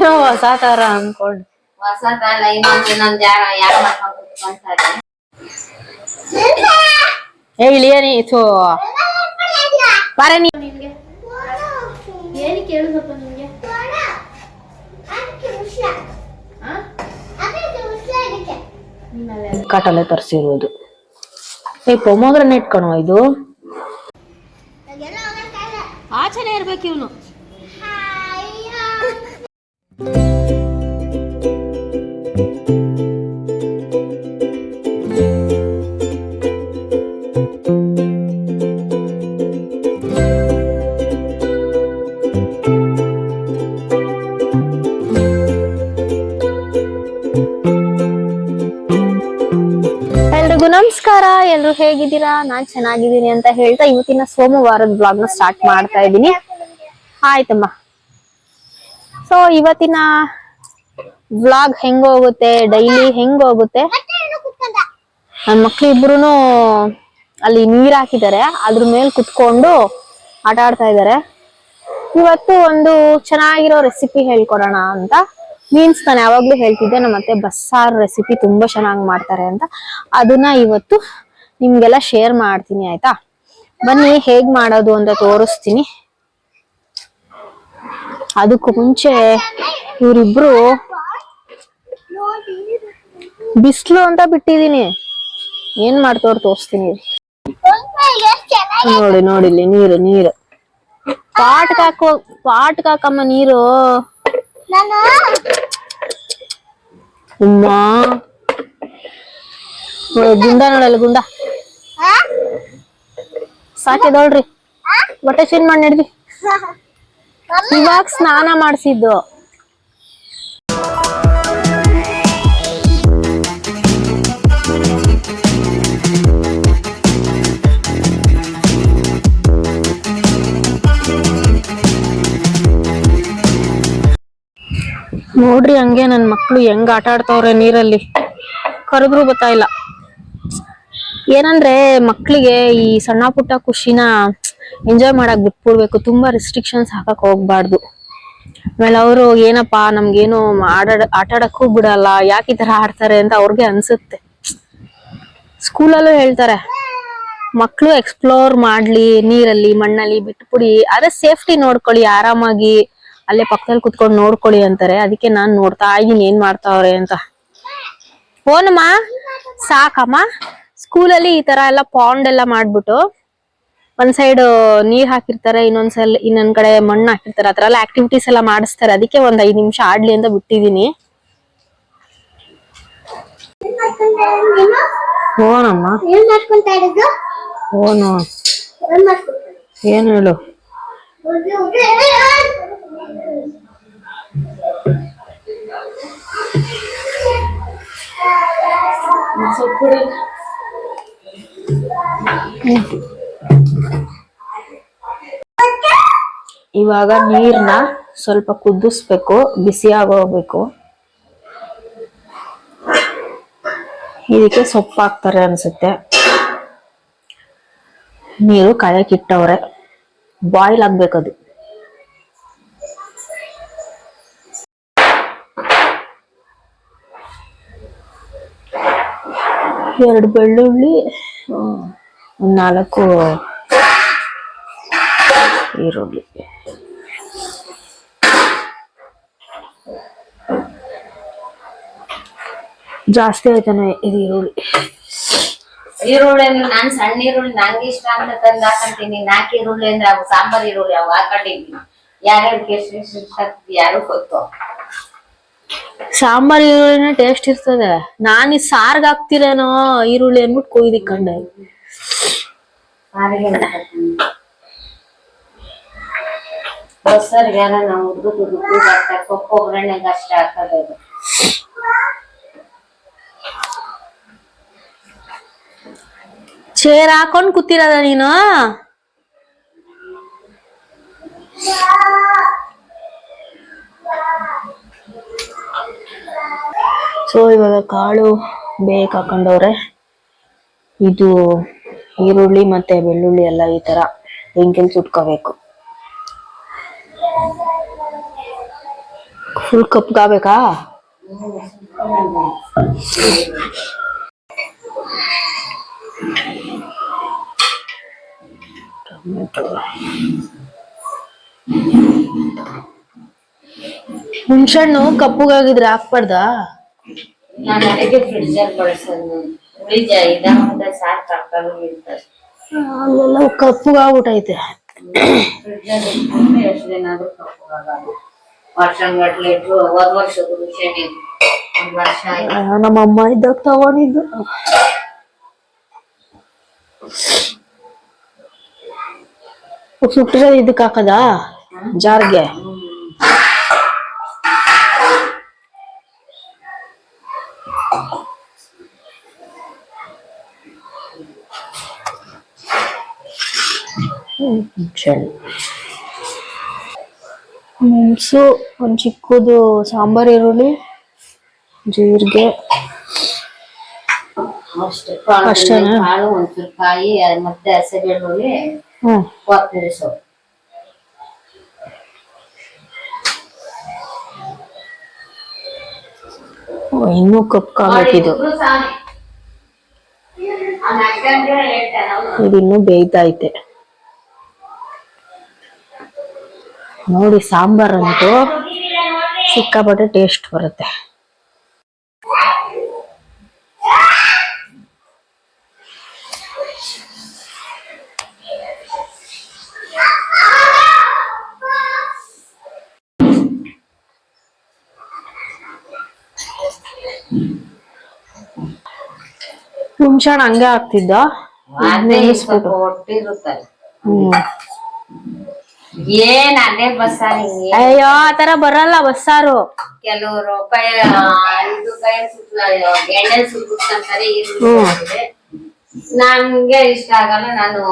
ಏನೋ ಹೊಸ ತರ ಅನ್ಕೊಂಡು. ಹೊಸ ತರ ಇನ್ನೊಂದ್ ಇನ್ನೊಂದ್ ಯಾರ ಯಾರು ಮಾಡ್ಕೊಂಡು ಕುತ್ಕೊಂತಾರೆ ಏ ಇಳಿಯನಿ ಥೋ. ಬಾರೆ ನೀ ನಿಮ್ಗೆ? ಕಟಲೆ ತರಿಸಿರೋದು. ಏ ಪೊಮೋಗ್ರನೇಟ್ ಕಣೋ ಇದು. ಆಚನೆ ಇರ್ಬೇಕು ಇವನು. ನಮಸ್ಕಾರ. ಎಲ್ರು ಹೇಗಿದ್ದೀರಾ? ನಾನ್ ಚೆನ್ನಾಗಿದ್ದೀನಿ ಅಂತ ಹೇಳ್ತಾ ಇವತ್ತಿನ ಸೋಮವಾರದ ಬ್ಲಾಗ್ನ ಸ್ಟಾರ್ಟ್ ಮಾಡ್ತಾ ಇದ್ದೀನಿ. ಆಯ್ತಮ್ಮ. ಸೊ ಇವತ್ತಿನ ವ್ಲಾಗ್ ಹೆಂಗ್ ಹೋಗುತ್ತೆ? ಡೈಲಿ ಹೆಂಗ್ ಹೋಗುತ್ತೆ? ನನ್ ಮಕ್ಳು ಇಬ್ರು ಅಲ್ಲಿ ನೀರ್ ಹಾಕಿದ್ದಾರೆ. ಅದ್ರ ಮೇಲೆ ಕುತ್ಕೊಂಡು ಆಟ ಆಡ್ತಾ ಇದ್ದಾರೆ. ಇವತ್ತು ಒಂದು ಚೆನ್ನಾಗಿರೋ ರೆಸಿಪಿ ಹೇಳ್ಕೊಡೋಣ ಅಂತ. ಮೀನ್ಸ್ ನಾನು ಯಾವಾಗ್ಲೂ ಹೇಳ್ತಿದ್ದೆ ನಮ್ಮ ಮತ್ತೆ ಬಸ್ಸಾರ್ ರೆಸಿಪಿ ತುಂಬಾ ಚೆನ್ನಾಗಿ ಮಾಡ್ತಾರೆ ಅಂತ. ಅದನ್ನ ಇವತ್ತು ನಿಮ್ಗೆಲ್ಲ ಶೇರ್ ಮಾಡ್ತೀನಿ, ಆಯ್ತಾ? ಬನ್ನಿ, ಹೇಗ್ ಮಾಡೋದು ಅಂತ ತೋರಿಸ್ತೀನಿ. ಅದಕ್ಕೂ ಮುಂಚೆ ಇವರಿಬ್ರು ಬಿಸ್ಲು ಅಂತ ಬಿಟ್ಟಿದೀನಿ ಏನ್ ಮಾಡ್ತವ್ರು ತೋರಿಸ್ತೀನಿ ನೋಡಿ ನೋಡಿಲ್ಲಿ ನೀರು ನೀರು ಪಾಟ್ ಹಾಕೋ ಪಾಟ್ ಹಾಕಮ್ಮ ನೀರು ಉಮ್ಮ ನೋಡಿ ಗುಂಡ ನೋಡಲ್ಲ ಗುಂಡ ಸಾಕಿದೋಳ್ರಿ ಬಟ್ಟೆ ಚೇಂಜ್ ಮಾಡಿ ನಡ್ದಿ ಇವಾಗ ಸ್ನಾನ ಮಾಡಿಸಿದ್ದು. ನೋಡ್ರಿ ಹಂಗೆ ನನ್ ಮಕ್ಳು ಹೆಂಗ್ ಆಟ ಆಡ್ತಾವ್ರೆ ನೀರಲ್ಲಿ. ಕರೆದ್ರು ಗೊತ್ತಾ ಇಲ್ಲ ಏನಂದ್ರೆ ಮಕ್ಳಿಗೆ ಈ ಸಣ್ಣ ಪುಟ್ಟ ಖುಷಿನ ಎಂಜಾಯ್ ಮಾಡಕ್ ಬಿಟ್ಬಿಡ್ಬೇಕು. ತುಂಬಾ ರಿಸ್ಟ್ರಿಕ್ಷನ್ಸ್ ಹಾಕಕ್ ಹೋಗ್ಬಾರ್ದು. ಆಮೇಲೆ ಅವರು ಏನಪ್ಪಾ ನಮ್ಗೇನು ಆಡಾಡ ಆಟ ಆಡಕ್ಕೂ ಬಿಡಲ್ಲ, ಯಾಕೆ ಈ ತರ ಆಡ್ತಾರೆ ಅಂತ ಅವ್ರಿಗೆ ಅನ್ಸುತ್ತೆ. ಸ್ಕೂಲಲ್ಲೂ ಹೇಳ್ತಾರೆ ಮಕ್ಕಳು ಎಕ್ಸ್ಪ್ಲೋರ್ ಮಾಡ್ಲಿ, ನೀರಲ್ಲಿ, ಮಣ್ಣಲ್ಲಿ ಬಿಟ್ಬಿಡಿ, ಅದೇ ಸೇಫ್ಟಿ ನೋಡ್ಕೊಳ್ಳಿ, ಆರಾಮಾಗಿ ಅಲ್ಲೇ ಪಕ್ಕದಲ್ಲಿ ಕುತ್ಕೊಂಡು ನೋಡ್ಕೊಳ್ಳಿ ಅಂತಾರೆ. ಅದಕ್ಕೆ ನಾನ್ ನೋಡ್ತಾ ಇದೀನಿ ಏನ್ ಮಾಡ್ತಾವ್ರೆ ಅಂತ. ಓನಮ್ಮ ಸಾಕಮ್ಮ ಸ್ಕೂಲಲ್ಲಿ ಈ ತರ ಎಲ್ಲ ಪಾಂಡ್ ಎಲ್ಲ ಮಾಡ್ಬಿಟ್ಟು ಒಂದ್ ಸೈಡ್ ನೀರ್ ಹಾಕಿರ್ತಾರೆ ಇನ್ನೊಂದ್ ಸಲ ಇನ್ನೊಂದ್ ಕಡೆ ಮಣ್ಣು ಹಾಕಿರ್ತಾರೆ ಆತರ ಎಲ್ಲ ಆಕ್ಟಿವಿಟೀಸ್ ಎಲ್ಲ ಮಾಡಿಸ್ತಾರೆ. ಅದಕ್ಕೆ ಒಂದ್ ಐದ್ ನಿಮಿಷ ಆಡ್ಲಿ ಅಂತ ಬಿಟ್ಟಿದೀನಿ. ಓನಮ್ಮ ಓನು ಏನ್ ಹೇಳು? ಇವಾಗ ನೀರ್ನ ಸ್ವಲ್ಪ ಕುದಿಸ್ಬೇಕು ಬಿಸಿ ಆಗೋಗ್ಬೇಕು ಇದಕ್ಕೆ ಸೊಪ್ಪು ಹಾಕ್ತಾರೆ ಅನ್ಸುತ್ತೆ. ನೀರು ಕಾಯಕ್ ಇಟ್ಟವ್ರೆ ಬಾಯ್ಲ್ ಆಗ್ಬೇಕದು. ಎರಡು ಬೆಳ್ಳುಳ್ಳಿ ಒಂದ್ ನಾಲ್ಕು ಈರುಳ್ಳಿ. ಜಾಸ್ತಿ ಆಯ್ತಾನೆ ಇದು ಈರುಳ್ಳಿ. ಈರುಳ್ಳಿ ನಾನ್ ಸಣ್ಣ ಈರುಳ್ಳಿ ನಂಗೆ ಇಷ್ಟ ಅಂತ ತಂದು ಹಾಕಂತೀನಿ. ನಾಲ್ಕು ಈರುಳ್ಳಿ ಅಂದ್ರೆ ಅವು ಸಾಂಬಾರ್ ಈರುಳ್ಳಿ ಅವು ಹಾಕೊಂಡಿದ್ದೀನಿ. ಯಾರ್ಯಾರು ಎಷ್ಟು ಎಷ್ಟು ಯಾರು ಗೊತ್ತು. ಸಾಂಬಾರ್ ಈರುಳ್ಳಿನ ಟೇಸ್ಟ್ ಇರ್ತದೆ. ನಾನು ಈ ಸಾರ್ಗ್ ಹಾಕ್ತಿರೇನೋ ಈರುಳ್ಳಿ ಅನ್ಬಿಟ್ಟು ಕೊಯ್ದಿಕ್ಕಂಡೆ ಸೊಪ್ಪು ಒಗ್ಗರಣೆಗೆ ಅಷ್ಟೇ ಚೇರ್ ಹಾಕೊಂಡ್ ಕೂತಿರದ ನೀನು? ಸೊ ಇವಾಗ ಕಾಳು ಬೇಕ್ ಹಾಕೊಂಡವ್ರೆ. ಇದು ಈರುಳ್ಳಿ ಮತ್ತೆ ಬೆಳ್ಳುಳ್ಳಿ ಎಲ್ಲ ಈ ತರ ಬೆಂಕಿಲ್ ಸುಟ್ಕೋಬೇಕು. ಫುಲ್ ಕಪ್ಗಾಬೇಕಾ? ಟೊಮೆಟೊ. ಹುಣ್ಸಣ್ಣು ಕಪ್ಪುಗಾಗಿದ್ರೆ ಹಾಕ್ಬಾರ್ದಾ? ನಾನು ಅಡಿಗೆ ಫ್ರಿಡ್ಜ್ ಅಲ್ಲಿ ಬಳಸೋದು ಅಲ್ಲೆಲ್ಲ ಕಪ್ಪುಗಾಗ್ಬಿಟ್ಟೈತೆ ಫ್ರಿಡ್ಜ್ ಅಲ್ಲಿ ಇಟ್ಕೊಂಡ್ರೆ ಎಷ್ಟು ದಿನ ಆದ್ರೂ ಕಪ್ಪಗಾಗಲ್ಲ. ವರ್ಷಗಟ್ಲೆ ಇಟ್ರು ಹೋದ್ ವರ್ಷದ ರುಚಿನೇ ಒಂದ್ ವರ್ಷ ಆಯ್ತು. ಆ, ನಮ್ಮ ಅಮ್ಮ ಇದ್ದಾಗ ತಗೊಂಡಿದ್ದು. ಸುಟ್ಟರೆ ಇದಕ್ಕೆ ಹಾಕದಾ? ಜಾರ್ಗೆ? ಹ್ಮ್, ಮೆಣಸು ಒಂದು ಚಿಕ್ಕದು ಸಾಂಬಾರ್ ಈರುಳ್ಳಿ ಜೀರಿಗೆ ಅಷ್ಟೇ ಕಾಳು ಅಷ್ಟೇನಾ? ಕಾಳು ಒಂಚೂರು ಕಾಯಿ ಅದ್ ಮತ್ತೆ ಹಸಿ ಬೆಳ್ಳುಳ್ಳಿ ಕೊತ್ತಂಬರಿ ಸೊಪ್ಪು ಓ, ಇನ್ನೂ ಕಪ್ ಇಬ್ರು ಸಾನೆ. ಅವ್ನ್ ಅಕ್ಕಂಗೆ ಹೇಳ್ತಾನೆ ಅವ್ನು. ಇದು ಇನ್ನೂ ಬೇಯ್ತೈತೆ ನೋಡಿ ಸಾಂಬಾರ್ ಸಾಂಬಾರಂತೂ ಸಿಕ್ಕಾಪಟ್ಟೆ ಟೇಸ್ಟ್ ಬರುತ್ತೆ. ಹುಣ್ಸಣ್ಣ ಹಂಗೆ ಆಗ್ತಿದ್ದ? ಹ್ಮ್. ಏನ್ ಅದೇ ಬಸ್ಸಾರಿ ಅಯ್ಯೋ ಆತರ ಬರಲ್ಲ ಬಸ್ಸಾರು. ಕೆಲವರು ಕೈ ಇದು ಕೈ ಎಣ್ಣೆ ಸುತ್ತಂತಾರೆ. ನನ್ಗೆ ಇಷ್ಟ ಆಗಲ್ಲ ನಾನು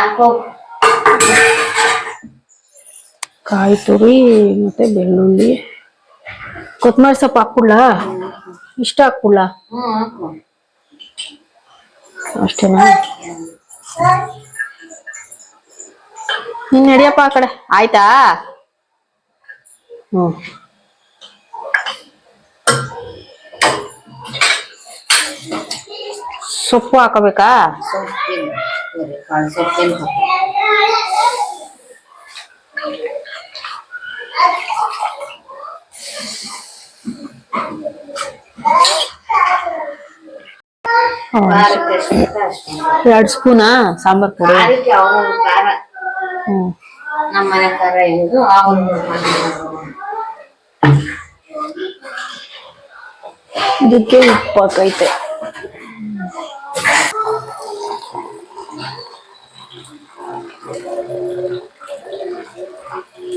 ಹಾಕೋ ಕಾಯಿ ತುರಿ ಮತ್ತೆ ಬೆಳ್ಳುಳ್ಳಿ. ಕೊತ್ತಂಬರಿ ಸೊಪ್ಪು ಹಾಕ್ಬಿಡ್ಲಾ? ಇಷ್ಟ ಹಾಕ್ಬಿಡ್ಲಾ? ಅಷ್ಟೇನಾ? ನೀನ್ ನಡಿಯಪ್ಪ ಆ ಕಡೆ. ಆಯ್ತಾ? ಹ್ಮ್. ಸೊಪ್ಪು ಹಾಕಬೇಕಾ ಸೊಪ್ಪಿನ ಸರಿ, ಕಾಳು ಸೊಪ್ಪಿನ ಹಾಕು. ಖಾರಕ್ಕೆ ಎಷ್ಟು ಬೇಕೋ ಅಷ್ಟು. ಎರಡ್ ಸ್ಪೂನಾ ಸಾಂಬಾರ್ ಪುಡಿ ಖಾರಕ್ಕೆ ಅವನೊಂದು ಖಾರ ಹ್ಮ್ ನಮ್ಮ ಮನೆ ಖಾರ ಇದು ಅವನು ಇದಕ್ಕೆ ಉಪ್ಪು ಹಾಕೈತೆ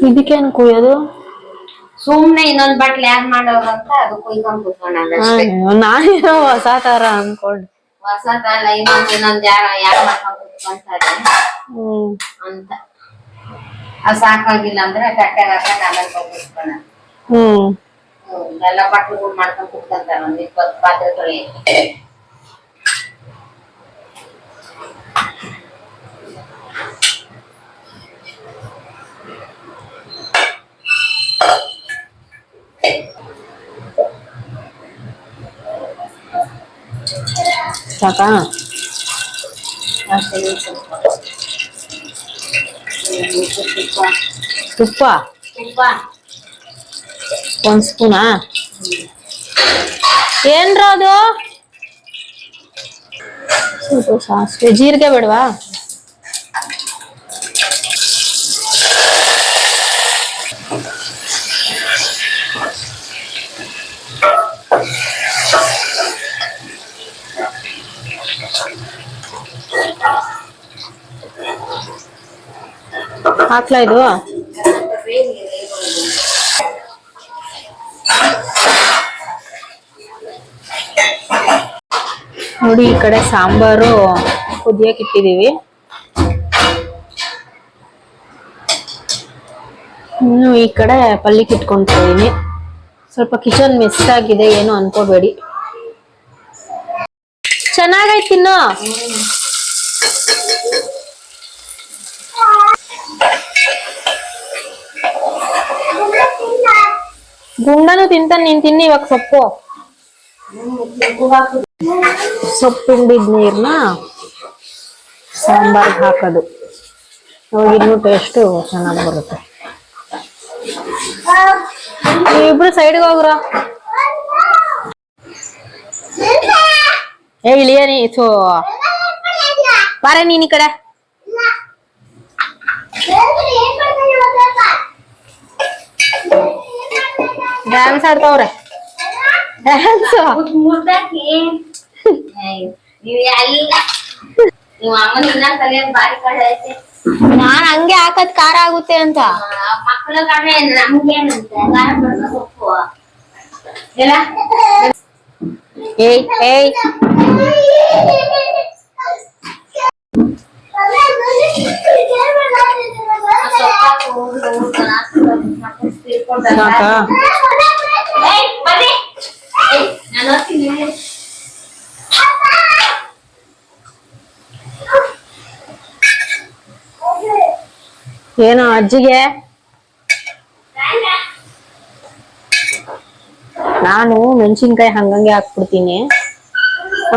ಇದಕ್ಕೇನು ಕುಯ್ಯೋದು ಸುಮ್ನೆ ಇನ್ನೊಂದ್ ಬಟ್ಲು ಯಾರ್ ಮಾಡೋರಂತ ಅದು ಕುಯ್ಕೊಂಡ್ ಕುತ್ಕೊಂಡ್ ನಾನೇನೋ ಹೊಸ ತರ ಅನ್ಕೊಂಡ್. ಹೊಸ ತರ ಇನ್ನೊಂದ್ ಇನ್ನೊಂದ್ ಯಾರ ಯಾರ್ ಮಾಡ್ಕೊಂಡ್ ಕುತ್ಕೊಂತಾರೆ ಅಂತ. ಅದ್ ಸಾಕಾಗಿಲ್ಲ ಅಂದ್ರೆ ಕಟ್ಟೆ ಹಾಕೊಂಡ್ ಆಮೇಲೆ ಕುತ್ಕೊಂಡ. ಹ್ಮ್. ಎಲ್ಲ ಬಟ್ಲುಗಳು ಮಾಡ್ಕೊಂಡ್ ಕುತ್ಕೊಂತಾರ ಒಂದ್ ಇಪ್ಪತ್ ಪಾತ್ರೆ ತೊಳಿ ಸಾಕಾ ತುಪ್ಪ. ಒಂದ್ ಸ್ಪೂನಾ? ಏನ್ರ ಅದು? ಸಾಸಿವೆ. ಜೀರಿಗೆ ಬೇಡವಾ? ಹಾಕ್ಲಾ ಇದು? ನೋಡಿ, ಈ ಕಡೆ ಸಾಂಬಾರು ಕುದಿಯಕ್ಕೆ ಇಟ್ಟಿದೀವಿ ಇನ್ನು ಈ ಕಡೆ ಪಲ್ಲಿಕ್ ಇಟ್ಕೊಂತ ಇದೀನಿ ಸ್ವಲ್ಪ ಕಿಚನ್ ಮಿಸ್ ಆಗಿದೆ, ಏನು ಅನ್ಕೋಬೇಡಿ. ಚೆನ್ನಾಗೈತ್ ತಿನ್ನು ಗುಂಡನು ತಿಂತಾನೆ, ನೀನ್ ತಿನ್ನಿ ಇವಾಗ ಸೊಪ್ಪು. ಸೊಪ್ಪು ಹಿಂಡಿದ ನೀರ್ನ ಸಾಂಬಾರ್ ಹಾಕೋದು. ಅವಾಗ ಇನ್ನೂ ಟೇಸ್ಟು ಚೆನ್ನಾಗಿ ಬರುತ್ತೆ. ಇಬ್ರು ಸೈಡ್ಗೆ ಹೋಗ್ರ? ಏ ಇಳಿಯ ನೀ? ಥೋ. ಬಾರೆ ನೀನ್ ಈ ಕಡೆ. ಡ್ಯಾನ್ಸ್ ಆಡ್ತಾವ್ರೆ. ಡ್ಯಾನ್ಸ್ ನಾನ್ ಹಂಗೆ ಹಾಕದ್ ಖಾರ ಆಗುತ್ತೆ ಅಂತ. ಮಕ್ಕಳ ಕಡೆ ನಮ್ಗೇನಂತೆ? ಖಾರ ಬಣ್ಣ ಸೊಪ್ಪು ಎಲ್ಲ ಏಯ್ ಏಯ್ ಸೊಪ್ಪಾಕು ಊಟ ಊಟ ಮಕ್ಕಳು ತೀರ್ಕೊಂಡಾಗ ಸಾಕಾ ಏಯ್ ಬನ್ನಿ ಏಯ್ ನಾನು ಓದ್ತೀನಿ ಏನೋ ಅಜ್ಜಿಗೆ ನಾನು ಮೆಣಸಿನ್ಕಾಯಿ ಹಂಗಂಗೆ ಹಾಕ್ಬಿಡ್ತೀನಿ.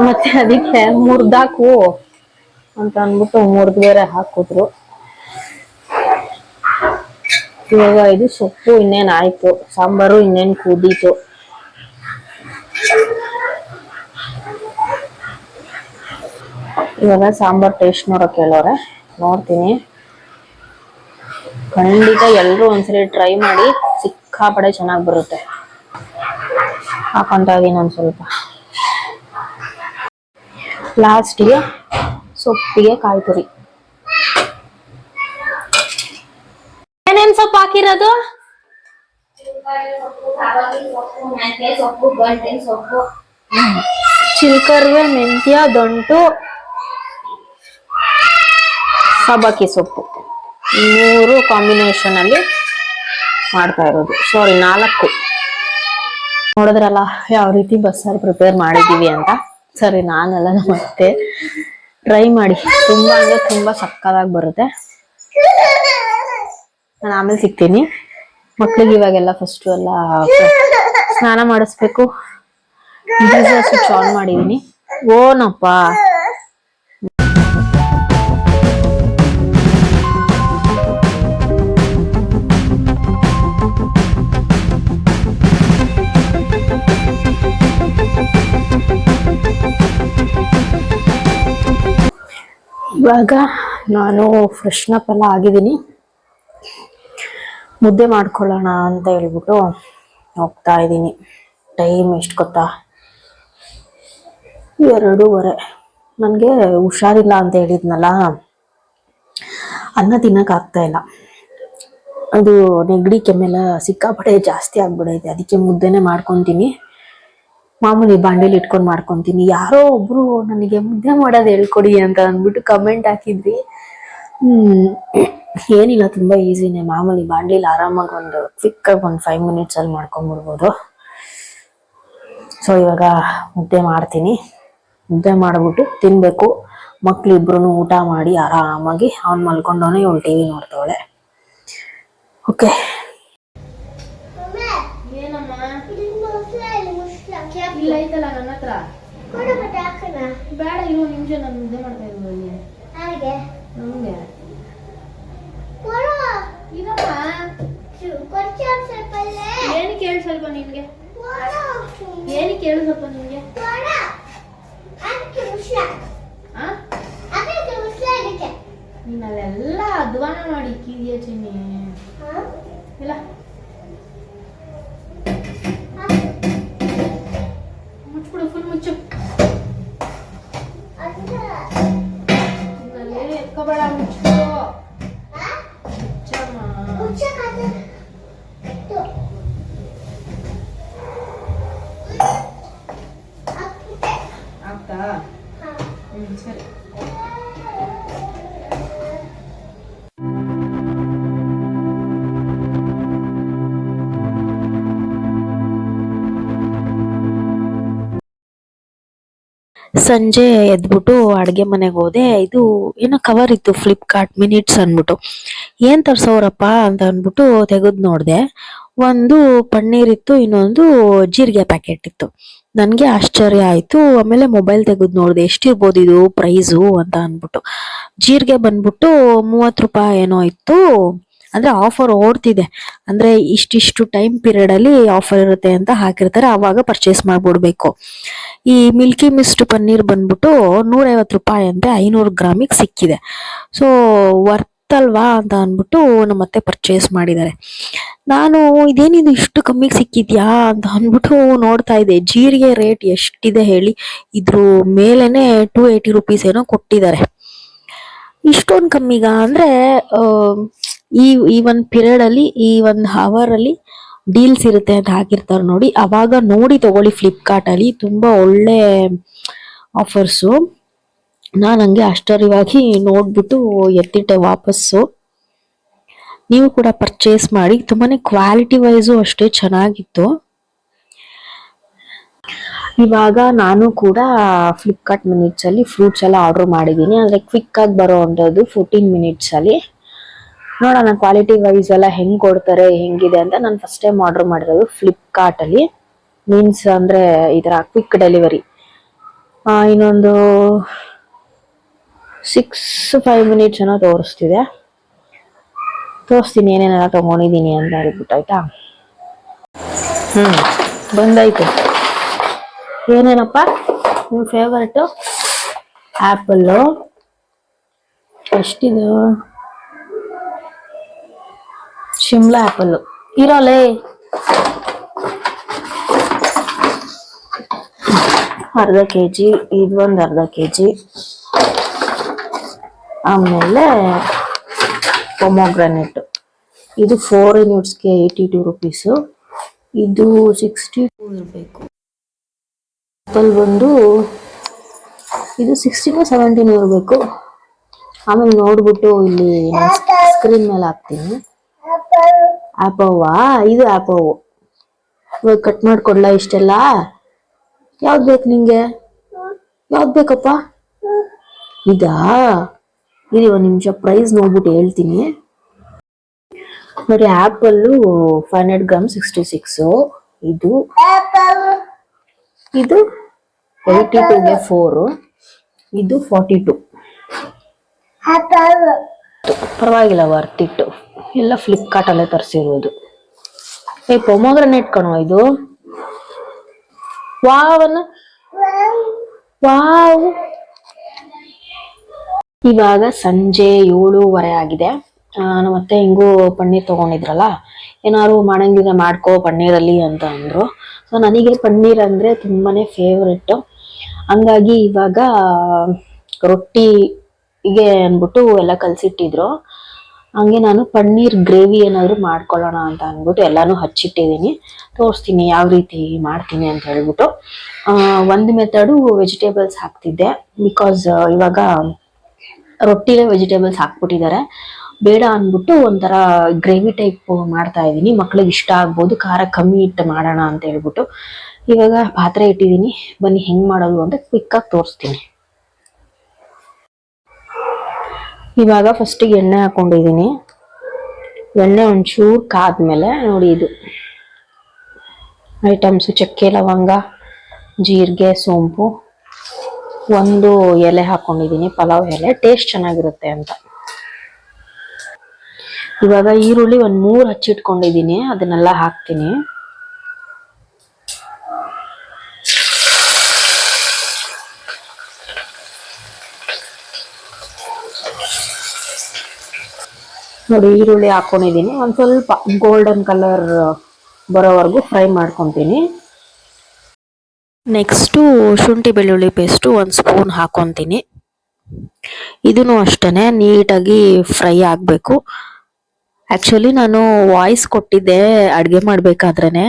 ಮತ್ತೆ ಅದಕ್ಕೆ ಮುರ್ದಾಕು ಅಂತ ಅಂದ್ಬಿಟ್ಟು ಮುರ್ದ್ ಬೇರೆ ಹಾಕಿದ್ರು. ಇವಾಗ ಇದು ಸೊಪ್ಪು ಇನ್ನೇನ್ ಆಯ್ತು, ಸಾಂಬಾರು ಇನ್ನೇನ್ ಕುದೀತು. ಇವಾಗ ಸಾಂಬಾರ್ ಟೇಸ್ಟ್ ನೋಡಕ್ ಹೇಳೋರೆ ನೋಡ್ತೀನಿ. ಖಂಡಿತ ಎಲ್ಲರೂ ಒಂದ್ಸರಿ ಟ್ರೈ ಮಾಡಿ, ಸಿಕ್ಕಾಪಡೆ ಚೆನ್ನಾಗಿ ಬರುತ್ತೆ. ಹಾಕೊಂತ ಇದೀನಿ ಸ್ವಲ್ಪ ಸ್ವಲ್ಪ ಲಾಸ್ಟಿಗೆ ಸೊಪ್ಪಿಗೆ ಕಾಯಿ ತುರಿ ಏನೇನ್ ಸೊಪ್ಪು ಹಾಕಿರೋದು? ಚಿಲ್ಕರ್ವೆ ಮೆಂತ್ಯ, ದಂಟು, ಸಬ್ಬಕ್ಕಿ ಸೊಪ್ಪು. ಮೂರು ಕಾಂಬಿನೇಷನ್ ಅಲ್ಲಿ ಮಾಡ್ತಾ ಇರೋದು. ಸಾರಿ ನಾಲ್ಕು. ನೋಡಿದ್ರಲ್ಲ, ಯಾವ ರೀತಿ ಬಸ್ಸಾರು ಪ್ರಿಪೇರ್ ಮಾಡಿದೀವಿ ಅಂತ. ಸರಿ, ನಾನಲ್ಲ ಮತ್ತೆ ಟ್ರೈ ಮಾಡಿ. ತುಂಬಾ ಅಂದ್ರೆ ತುಂಬಾ ಸಕ್ಕದಾಗಿ ಬರುತ್ತೆ. ನಾನು ಆಮೇಲೆ ಸಿಗ್ತೀನಿ. ಮಕ್ಳಿಗೆ ಇವಾಗೆಲ್ಲ ಫಸ್ಟು ಎಲ್ಲ ಸ್ನಾನ ಮಾಡಿಸ್ಬೇಕು. ಸ್ವಿಚ್ ಆನ್ ಮಾಡಿದೀನಿ. ಓನಪ್ಪ. ಇವಾಗ ನಾನು ಫ್ರೆಶ್ನಪ್ ಎಲ್ಲ ಆಗಿದ್ದೀನಿ. ಮುದ್ದೆ ಮಾಡ್ಕೊಳ್ಳೋಣ ಅಂತ ಹೇಳ್ಬಿಟ್ಟು ಹೋಗ್ತಾ ಇದ್ದೀನಿ. ಟೈಮ್ ಎಷ್ಟು ಗೊತ್ತಾ? ಎರಡೂವರೆ. ನನಗೆ ಹುಷಾರಿಲ್ಲ ಅಂತ ಹೇಳಿದ್ನಲ್ಲ? ಅನ್ನ ತಿನ್ನೋಕ್ಕಾಗ್ತಾ ಇಲ್ಲ. ಅದು ನೆಗಡಿ ಕೆಮ್ಮೆಲ್ಲ ಸಿಕ್ಕಾಪಟ್ಟೆ ಜಾಸ್ತಿ ಆಗ್ಬಿಡೈತೆ. ಅದಕ್ಕೆ ಮುದ್ದೆನೇ ಮಾಡ್ಕೊತೀನಿ. ಮಾಮೂಲಿ ಬಾಂಡೇಲಿ ಇಟ್ಕೊಂಡು ಮಾಡ್ಕೊತೀನಿ ಯಾರೋ ಒಬ್ರು ನನಗೆ ಮುದ್ದೆ ಮಾಡೋದು ಹೇಳ್ಕೊಡಿ ಅಂತ ಅಂದ್ಬಿಟ್ಟು ಕಮೆಂಟ್ ಹಾಕಿದ್ರಿ. ಏನಿಲ್ಲ, ತುಂಬಾ ಈಸಿನೇ ಮಾಮೂಲಿ ಬಾಂಡೇಲಿ ಆರಾಮಾಗಿ ಒಂದು ಕ್ವಿಕ್ ಆಗಿ ಒಂದು ಫೈವ್ ಮಿನಿಟ್ಸ್ ಅಲ್ಲಿ ಮಾಡ್ಕೊಂಡ್ಬಿಡ್ಬೋದು ಸೊ ಇವಾಗ ಮುದ್ದೆ ಮಾಡ್ತೀನಿ. ಮುದ್ದೆ ಮಾಡಿಬಿಟ್ಟು ತಿನ್ಬೇಕು. ಮಕ್ಳು ಇಬ್ರು ಊಟ ಮಾಡಿ ಆರಾಮಾಗಿ ಅವ್ನು ಮಲ್ಕೊಂಡವನೇ ಇವಳು ಟಿವಿ ನೋಡ್ತಾವಳೆ. ಓಕೆ ಇಲ್ಲ ಐತಲ್ಲ ನನ್ನ ಹತ್ರ? ಬೇಡ ಇವ್ ನಿಮಿಷ ನಾನು ಮುದ್ದೆ ಮಾಡ್ತಾ ಇದ್ದೀನಿ ನಮ್ಗೆ. ಇದಮ್ಮ ಏನು ಹೇಳು ಸ್ವಲ್ಪ ನಿನ್ಗೆ ಏನಕ್ಕೆ ಹೇಳು ಸ್ವಲ್ಪ ನಿನ್ಗೆ ನೀನ್ ಅಲ್ಲೆಲ್ಲ ಅಧ್ವಾನ ಮಾಡಿ ಕಿವಿಯ ಚಿನ್ನಿ. ಇಲ್ಲ. ಮುಚ್ಬಿಡು ಫುಲ್ ಸಂಜೆ ಎದ್ಬಿಟ್ಟು ಅಡ್ಗೆ ಮನೆಗೆ ಹೋದೆ, ಇದು ಏನೋ ಕವರ್ ಇತ್ತು ಫ್ಲಿಪ್ಕಾರ್ಟ್ ಮಿನಿಟ್ಸ್ ಅಂದ್ಬಿಟ್ಟು. ಏನ್ ತರ್ಸೋರಪ್ಪ ಅಂತ ಅಂದ್ಬಿಟ್ಟು ತೆಗೆದು ನೋಡ್ದೆ. ಒಂದು ಪನ್ನೀರ್ ಇತ್ತು, ಇನ್ನೊಂದು ಜೀರಿಗೆ ಪ್ಯಾಕೆಟ್ ಇತ್ತು. ನನಗೆ ಆಶ್ಚರ್ಯ ಆಯಿತು, ಆಮೇಲೆ ಮೊಬೈಲ್ ತೆಗೆದು ನೋಡ್ದೆ, ಎಷ್ಟಿರ್ಬೋದು ಇದು ಪ್ರೈಸು ಅಂತ ಅಂದ್ಬಿಟ್ಟು. ಜೀರಿಗೆ ಬಂದ್ಬಿಟ್ಟು ಮೂವತ್ತು ರೂಪಾಯಿ ಏನೋ ಇತ್ತು. ಅಂದ್ರೆ ಆಫರ್ ಓಡ್ತಿದೆ. ಅಂದ್ರೆ ಇಷ್ಟಿಷ್ಟು ಟೈಮ್ ಪೀರಿಯಡ್ ಅಲ್ಲಿ ಆಫರ್ ಇರುತ್ತೆ ಅಂತ ಹಾಕಿರ್ತಾರೆ. ಆವಾಗ ಪರ್ಚೇಸ್ ಮಾಡ್ಬಿಡ್ಬೇಕು. ಈ ಮಿಲ್ಕಿ ಮಿಸ್ಟ್ ಪನ್ನೀರ್ ಬಂದ್ಬಿಟ್ಟು ನೂರೈವತ್ತು ರೂಪಾಯಿ ಅಂತೆ ಐನೂರು ಗ್ರಾಮಿಗೆ ಸಿಕ್ಕಿದೆ. ಸೊ ವರ್ತ್ ಅಲ್ವಾ ಅಂತ ಅಂದ್ಬಿಟ್ಟು ನಮ್ಮ ಅತ್ತೆ ಪರ್ಚೇಸ್ ಮಾಡಿದ್ದಾರೆ. ನಾನು ಇದೇನಿದು ಇಷ್ಟು ಕಮ್ಮಿಗೆ ಸಿಕ್ಕಿದ್ಯಾ ಅಂತ ಅಂದ್ಬಿಟ್ಟು ನೋಡ್ತಾ ಇದ್ದೆ. ಜೀರಿಗೆ ರೇಟ್ ಎಷ್ಟಿದೆ ಹೇಳಿ. ಇದ್ರ ಮೇಲೆನೆ ಟೂ ಏಯ್ಟಿ ರುಪೀಸ್ ಏನೋ ಕೊಟ್ಟಿದ್ದಾರೆ. ಇಷ್ಟೊಂದು ಕಮ್ಮಿಗ ಅಂದ್ರೆ ಈ ಈ ಒಂದು ಪೀರಿಯಡ್ ಅಲ್ಲಿ, ಈ ಒಂದು ಅವರ್ ಅಲ್ಲಿ ಡೀಲ್ಸ್ ಇರುತ್ತೆ ಅಂತ ಹಾಕಿರ್ತಾರೆ ನೋಡಿ. ಅವಾಗ ನೋಡಿ ತಗೊಳ್ಳಿ ಫ್ಲಿಪ್ಕಾರ್ಟ್ ಅಲ್ಲಿ. ತುಂಬಾ ಒಳ್ಳೆ ಆಫರ್ಸು ನಾನು ಹಂಗೆ ಆಶ್ಚರ್ಯವಾಗಿ ನೋಡ್ಬಿಟ್ಟು ಎತ್ತಿಟ್ಟೆ ವಾಪಸ್ಸು. ನೀವು ಕೂಡ ಪರ್ಚೇಸ್ ಮಾಡಿ. ತುಂಬಾನೇ ಕ್ವಾಲಿಟಿ ವೈಸು ಅಷ್ಟೇ ಚೆನ್ನಾಗಿತ್ತು. ಇವಾಗ ನಾನು ಕೂಡ ಫ್ಲಿಪ್ಕಾರ್ಟ್ ಮಿನಿಟ್ಸ್ ಅಲ್ಲಿ ಫ್ರೂಟ್ಸ್ ಎಲ್ಲ ಆರ್ಡರ್ ಮಾಡಿದ್ದೀನಿ. ಅಂದ್ರೆ ಕ್ವಿಕ್ ಆಗಿ ಬರೋ ಅಂಥದ್ದು ಫೋರ್ಟೀನ್ ಮಿನಿಟ್ಸ್ ಅಲ್ಲಿ. ನೋಡೋಣ ಕ್ವಾಲಿಟಿ ವೈಸ್ ಎಲ್ಲ ಹೆಂಗ್ ಕೊಡ್ತಾರೆ, ಹೆಂಗಿದೆ ಅಂತ ನಾನು ಫಸ್ಟ್ ಟೈಮ್ ಆರ್ಡರ್ ಮಾಡಿರೋದು ಫ್ಲಿಪ್ಕಾರ್ಟ್ ಅಲ್ಲಿ. ಮೀನ್ಸ್ ಅಂದ್ರೆ ಇದರ ಕ್ವಿಕ್ ಡೆಲಿವರಿ ಇನ್ನೊಂದು ಸಿಕ್ಸ್ ಫೈವ್ ಮಿನಿಟ್ಸ್ ಏನೋ ತೋರಿಸ್ತಿದೆ. ತೋರಿಸ್ತೀನಿ, ಏನೇನೆಲ್ಲ ತಗೊಂಡಿದ್ದೀನಿ ಅಂತ ಹೇಳ್ಬಿಟ್ಟು, ಆಯ್ತಾ? ಹ್ಮ್, ಬಂದಾಯ್ತು. ಏನೇನಪ್ಪ? ನಿಮ್ಮ ಫೇವರೇಟು ಆ್ಯಪಲ್ಲು ಎಷ್ಟಿದು? ಶಿಮ್ಲಾ ಆ್ಯಪಲ್ಲು. ಇರೋಲೇ. ಅರ್ಧ ಕೆ ಜಿ ಇದೊಂದು ಅರ್ಧ ಕೆ ಜಿ ಆಮೇಲೆ ಪೊಮೊಗ್ರಾನೆಟ್. ಇದು ಫೋರ್ ಯೂನಿಟ್ಸ್ಗೆ ಏಯ್ಟಿ ಟು ರುಪೀಸು. ಇದು ಸಿಕ್ಸ್ಟಿ ಟೂ ಇರಬೇಕು. ಆಪಲ್ ಬಂದು ಇದು ಸಿಕ್ಸ್ಟಿನ ಸೆವೆಂಟೀನ್ ಇರಬೇಕು. ಆಮೇಲೆ ನೋಡ್ಬಿಟ್ಟು ಇಲ್ಲಿ ಸ್ಕ್ರೀನ್ ಮೇಲೆ ಹಾಕ್ತೀನಿ. ಆಪವ್ವಾ ಇದು ಆಪೋವು ಇವಾಗ ಕಟ್ ಮಾಡ್ಕೊಡ್ಲ ಇಷ್ಟೆಲ್ಲ? ಯಾವ್ದು ಬೇಕು ನಿಂಗೆ? ಯಾವ್ದು ಬೇಕಪ್ಪ? ಇದಾ? ಇರಿ ಒಂದು ನಿಮಿಷ ಪ್ರೈಸ್ ನೋಡ್ಬಿಟ್ಟು ಹೇಳ್ತೀನಿ. ನೋಡಿ apple five hundred gram sixty six ಇದು? ಇದು ಏಯ್ಟಿ ಟೂಗೆ ಫೋರು ಇದು ಫಾರ್ಟಿ ಟು ಪರವಾಗಿಲ್ಲ ವರ್ತಿಟ್ಟು ಎಲ್ಲ ಫ್ಲಿಪ್ಕಾರ್ಟ್ ಅಲ್ಲೇ ತರಿಸಿರೋದು. ಏ ಪೊಮೋಗ್ರನೇಟ್ ಕಣೋ ಇದು. ವಾವನ್ನ ವಾವ್. ಇವಾಗ ಸಂಜೆ ಏಳೂವರೆ ಆಗಿದೆ. ಮತ್ತೆ ನಮ್ಮ ಅತ್ತೆ ಹಿಂಗೂ ಪನ್ನೀರ್ ತಗೊಂಡಿದ್ರಲ್ಲ ಏನಾದ್ರು ಮಾಡಂಗಿದ್ರೆ ಮಾಡ್ಕೋ ಪನ್ನೀರಲ್ಲಿ ಅಂತ ಅಂದ್ರು. ಸೊ ನನಗೆ ಪನ್ನೀರ್ ಅಂದ್ರೆ ತುಂಬಾನೇ ಫೇವ್ರೆಟ್ ಹಂಗಾಗಿ ಇವಾಗ ರೊಟ್ಟಿಗೆ ಅಂದ್ಬಿಟ್ಟು ಎಲ್ಲ ಕಲ್ಸಿಟ್ಟಿದ್ರು. ಹಂಗೆ ನಾನು ಪನ್ನೀರ್ ಗ್ರೇವಿ ಏನಾದರೂ ಮಾಡ್ಕೊಳ್ಳೋಣ ಅಂತ ಅಂದ್ಬಿಟ್ಟು ಎಲ್ಲಾನು ಹಚ್ಚಿಟ್ಟಿದ್ದೀನಿ. ತೋರಿಸ್ತೀನಿ ಯಾವ ರೀತಿ ಮಾಡ್ತೀನಿ ಅಂತ ಹೇಳ್ಬಿಟ್ಟು. ಒಂದು ಮೆಥಡು ವೆಜಿಟೇಬಲ್ಸ್ ಹಾಕ್ತಿದ್ದೆ ಬಿಕಾಸ್ ಇವಾಗ ರೊಟ್ಟಿಗೆ ವೆಜಿಟೇಬಲ್ಸ್ ಹಾಕ್ಬಿಟ್ಟಿದ್ದಾರೆ. ಬೇಡ ಅಂದ್ಬಿಟ್ಟು ಒಂಥರ ಗ್ರೇವಿ ಟೈಪ್ ಮಾಡ್ತಾ ಇದ್ದೀನಿ. ಮಕ್ಳಿಗೆ ಇಷ್ಟ ಆಗ್ಬೋದು, ಖಾರ ಕಮ್ಮಿ ಇಟ್ಟು ಮಾಡೋಣ ಅಂತ ಹೇಳ್ಬಿಟ್ಟು. ಇವಾಗ ಪಾತ್ರೆ ಇಟ್ಟಿದ್ದೀನಿ. ಬನ್ನಿ ಹೆಂಗೆ ಮಾಡೋದು ಅಂತ ಕ್ವಿಕ್ಕಾಗಿ ತೋರಿಸ್ತೀನಿ. ಇವಾಗ ಫಸ್ಟಿಗೆ ಎಣ್ಣೆ ಹಾಕೊಂಡಿದ್ದೀನಿ. ಎಣ್ಣೆ ಒಂಚೂರು ಕಾದ್ಮೇಲೆ ನೋಡಿ ಇದು. ಐಟಮ್ಸು ಚಕ್ಕೆ, ಲವಂಗ, ಜೀರಿಗೆ, ಸೋಂಪು. ಒಂದು ಎಲೆ ಹಾಕೊಂಡಿದ್ದೀನಿ, ಪಲಾವ್ ಎಲೆ. ಟೇಸ್ಟ್ ಚೆನ್ನಾಗಿರುತ್ತೆ ಅಂತ. ಇವಾಗ ಈರುಳ್ಳಿ ಒಂದು ಮೂರು ಹಚ್ಚಿಟ್ಕೊಂಡಿದ್ದೀನಿ, ಅದನ್ನೆಲ್ಲ ಹಾಕ್ತೀನಿ. ನೋಡಿ, ಈರುಳ್ಳಿ ಹಾಕೊಂಡಿದ್ದೀನಿ. ಒಂದು ಸ್ವಲ್ಪ ಗೋಲ್ಡನ್ ಕಲರ್ ಬರೋವರೆಗೂ ಫ್ರೈ ಮಾಡ್ಕೊತೀನಿ. ನೆಕ್ಸ್ಟು ಶುಂಠಿ ಬೆಳ್ಳುಳ್ಳಿ ಪೇಸ್ಟು ಒಂದು ಸ್ಪೂನ್ ಹಾಕೊತೀನಿ. ಇದನ್ನು ಅಷ್ಟೇ ನೀಟಾಗಿ ಫ್ರೈ ಆಗಬೇಕು. ಆ್ಯಕ್ಚುಲಿ ನಾನು ವಾಯ್ಸ್ ಕೊಟ್ಟಿದ್ದೆ, ಅಡುಗೆ ಮಾಡಬೇಕಾದ್ರೇ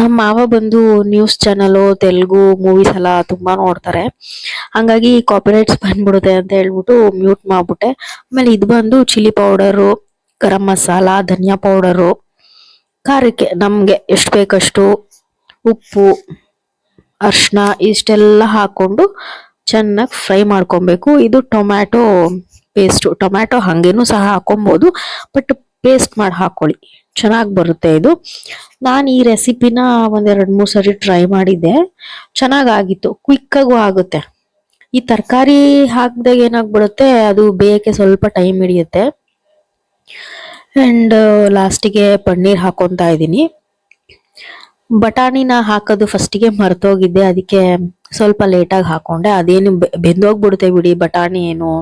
ನಮ್ಮ ಮಾವ ಬಂದು ನ್ಯೂಸ್ ಚಾನಲು ತೆಲುಗು ಮೂವೀಸ್ ಎಲ್ಲ ತುಂಬ ನೋಡ್ತಾರೆ. ಹಂಗಾಗಿ ಕಾಪಿರೈಟ್ಸ್ ಬಂದ್ಬಿಡುತ್ತೆ ಅಂತ ಹೇಳ್ಬಿಟ್ಟು ಮ್ಯೂಟ್ ಮಾಡಿಬಿಟ್ಟೆ. ಆಮೇಲೆ ಇದು ಬಂದು ಚಿಲ್ಲಿ ಪೌಡರು ಗರಂ ಮಸಾಲ, ಧನಿಯಾ ಪೌಡರು ಖಾರಕ್ಕೆ ನಮಗೆ ಎಷ್ಟು ಬೇಕಷ್ಟು ಉಪ್ಪು ಅರ್ಶಿನ ಇಷ್ಟೆಲ್ಲ ಹಾಕ್ಕೊಂಡು ಚೆನ್ನಾಗಿ ಫ್ರೈ ಮಾಡ್ಕೊಬೇಕು. ಇದು ಟೊಮ್ಯಾಟೊ ಪೇಸ್ಟು ಟೊಮ್ಯಾಟೊ ಹಾಗೇನೂ ಸಹ ಹಾಕೊಬೋದು. ಬಟ್ ಪೇಸ್ಟ್ ಮಾಡಿ ಹಾಕೊಳ್ಳಿ. ಚೆನ್ನಾಗಿ ಬರುತ್ತೆ ಇದು. ನಾನು ಈ ರೆಸಿಪಿನ ಒಂದೆರಡು ಮೂರು ಸರಿ ಟ್ರೈ ಮಾಡಿದ್ದೆ. ಚೆನ್ನಾಗಾಗಿತ್ತು. ಕ್ವಿಕ್ಕಾಗೂ ಆಗುತ್ತೆ. ಈ ತರಕಾರಿ ಹಾಕಿದಾಗ ಏನಾಗ್ಬಿಡುತ್ತೆ? ಅದು ಬೇಯಕ್ಕೆ ಸ್ವಲ್ಪ ಟೈಮ್ ಹಿಡಿಯುತ್ತೆ. ಆ್ಯಂಡ್ ಲಾಸ್ಟಿಗೆ ಪನ್ನೀರ್ ಹಾಕೊತಾ ಇದ್ದೀನಿ. ಬಟಾಣಿನ ಹಾಕೋದು ಫಸ್ಟಿಗೆ ಮರೆತೋಗಿದ್ದೆ. ಅದಕ್ಕೆ ಸ್ವಲ್ಪ ಲೇಟಾಗಿ ಹಾಕೊಂಡೆ. ಅದೇನು ಬೆಂದೋಗ್ಬಿಡುತ್ತೆ ಬಿಡಿ. ಬಟಾಣಿ ಏನು?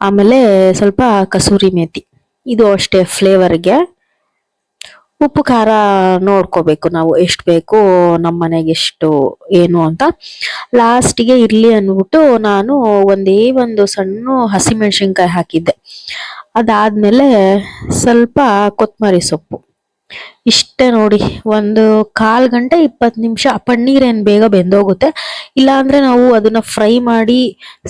ಆಮೇಲೆ ಸ್ವಲ್ಪ ಕಸೂರಿ ಮೇಥಿ ಇದು ಅಷ್ಟೇ ಫ್ಲೇವರ್ಗೆ. ಉಪ್ಪು, ಖಾರ ನೋಡ್ಕೋಬೇಕು ನಾವು ಎಷ್ಟು ಬೇಕು, ನಮ್ಮ ಮನೆಗೆ ಎಷ್ಟು, ಏನು ಅಂತ. ಲಾಸ್ಟಿಗೆ ಇರಲಿ ಅಂದ್ಬಿಟ್ಟು ನಾನು ಒಂದೇ ಒಂದು ಸಣ್ಣ ಹಸಿಮೆಣಸಿನ್ಕಾಯಿ ಹಾಕಿದ್ದೆ. ಅದಾದ್ಮೇಲೆ ಸ್ವಲ್ಪ ಕೊತ್ತಂಬರಿ ಸೊಪ್ಪು. ಇಷ್ಟೇ ನೋಡಿ, ಒಂದು ಕಾಲು ಗಂಟೆ ಇಪ್ಪತ್ತು ನಿಮಿಷ ಪನ್ನೀರ್ ಏನ್ ಬೇಗ ಬೆಂದೋಗುತ್ತೆ, ಇಲ್ಲಾಂದರೆ ನಾವು ಅದನ್ನು ಫ್ರೈ ಮಾಡಿ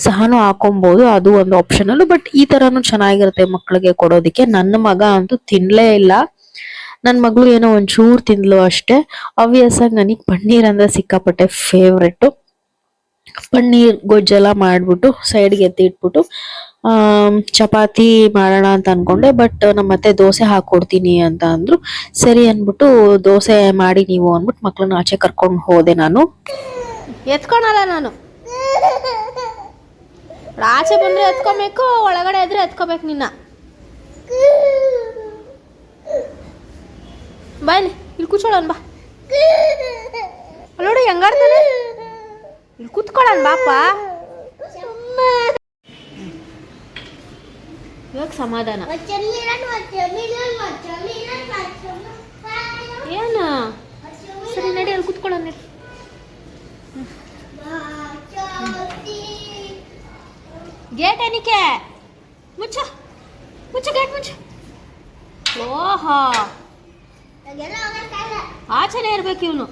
ಸಹನೂ ಹಾಕೊಬೋದು, ಅದು ಒಂದು ಆಪ್ಷನಲ್ಲು ಬಟ್ ಈ ಥರನೂ ಚೆನ್ನಾಗಿರುತ್ತೆ ಮಕ್ಕಳಿಗೆ ಕೊಡೋದಕ್ಕೆ. ನನ್ನ ಮಗ ಅಂತೂ ತಿನ್ನಲೇ ಇಲ್ಲ. ನನ್ನ ಮಗಳು ಏನೋ ಒಂಚೂರು ತಿಂದ್ಲು ಅಷ್ಟೇ. ಆಬ್ವಿಯಸ್ ಆಗಿ ನನಗೆ ಪನ್ನೀರ್ ಅಂದರೆ ಸಿಕ್ಕಾಪಟ್ಟೆ ಫೇವ್ರೆಟು ಪನ್ನೀರ್ ಗೊಜ್ಜೆಲ್ಲ ಮಾಡಿಬಿಟ್ಟು ಸೈಡ್ಗೆ ಎತ್ತಿ ಇಟ್ಬಿಟ್ಟು ಚಪಾತಿ ಮಾಡೋಣ ಅಂತ ಅನ್ಕೊಂಡೆ ಬಟ್ ನಮ್ಮ ಅತ್ತೆ ದೋಸೆ ಹಾಕೊಡ್ತೀನಿ ಅಂತ ಅಂದ್ರು. ಸರಿ ಅನ್ಬಿಟ್ಟು ದೋಸೆ ಮಾಡಿ ನೀವು ಅಂದ್ಬಿಟ್ಟು ಮಕ್ಕಳನ್ನ ಆಚೆ ಕರ್ಕೊಂಡು ಹೋದೆ ನಾನು. ಎತ್ಕೊಳಲ್ಲ ನಾನು. ಆಚೆ ಬಂದ್ರೆ ಎತ್ಕೊಬೇಕು, ಒಳಗಡೆ ಇದ್ರೆ ಎತ್ಕೋಬೇಕು ನಿನ್ನ. ಬಾಯ್ಲಿ ಇಲ್ಲಿ ಕೂತ್ಕೊಳ್ಳೋಣ ಬಾ. ನೋಡಿ ಹೆಂಗಾಡ್ತಾನೆ? ಇಲ್ಲಿ ಕೂತ್ಕೊಳ್ಳೋಣ ಬಾಪ ಇವಾಗ ಸಮಾಧಾನ. ಏನ? ಸರಿ ನಡಿ ಅಲ್ಲಿ ಕುತ್ಕೊಳ್ಳೋಣ ಗೇಟ್ ಏನಕ್ಕೆ? ಮುಚ್ಚ ಮುಚ್ಚ ಗೇಟ್ ಮುಚ್ಚ. ಓಹೋ. ಆಚೆನೆ ಇರ್ಬೇಕು ಇವನು.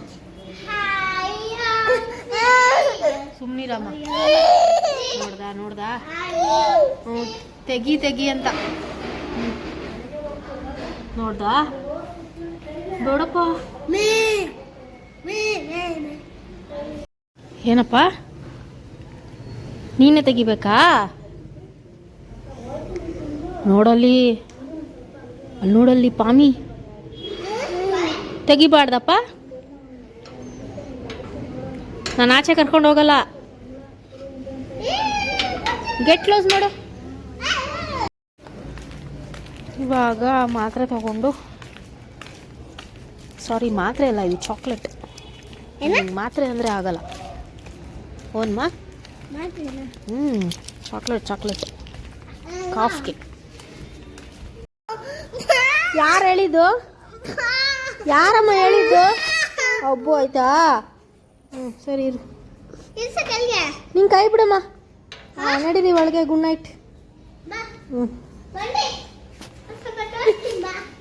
ಸುಮ್ನಿರಮ್ಮ. ನೋಡ್ದ ನೋಡ್ದ? ಹ್ಞೂ ತೆಗಿ ತೆಗಿ ಅಂತ ನೋಡ್ದಾ ಬೇಡಪ್ಪ ಏನಪ್ಪ ನೀನೇ ತೆಗಿಬೇಕಾ ನೋಡಲ್ಲಿ ಅಲ್ಲಿ ನೋಡಲ್ಲಿ ಪಾಮಿ ತೆಗಿಬಾರ್ದಪ್ಪ ನಾನು ಆಚೆ ಕರ್ಕೊಂಡು ಹೋಗಲ್ಲ ಗೆಟ್ ಕ್ಲೋಸ್ ಮಾಡು ಇವಾಗ ಮಾತ್ರೆ ತಗೊಂಡು. ಸಾರಿ ಮಾತ್ರೆ ಅಲ್ಲ ಇದು ಚಾಕ್ಲೇಟ್ ಮಾತ್ರೆ ಅಂದರೆ ಆಗಲ್ಲ. ಓನ್ಮಾ? ಹ್ಞೂ ಚಾಕ್ಲೇಟ್ ಚಾಕ್ಲೇಟ್ ಕಾಫ್ಗೆ ಯಾರು ಹೇಳಿದ್ದು? ಯಾರಮ್ಮ ಹೇಳಿದ್ದು? ಒಬ್ಬು ಆಯ್ತಾ? ಹ್ಞೂ ಸರಿ ಇರು. ನಿಂಗೆ ಕೈ ಬಿಡಮ್ಮ. ನಡೀರಿ ಒಳಗೆ ಗುಡ್ ನೈಟ್. ಹ್ಞೂ ba?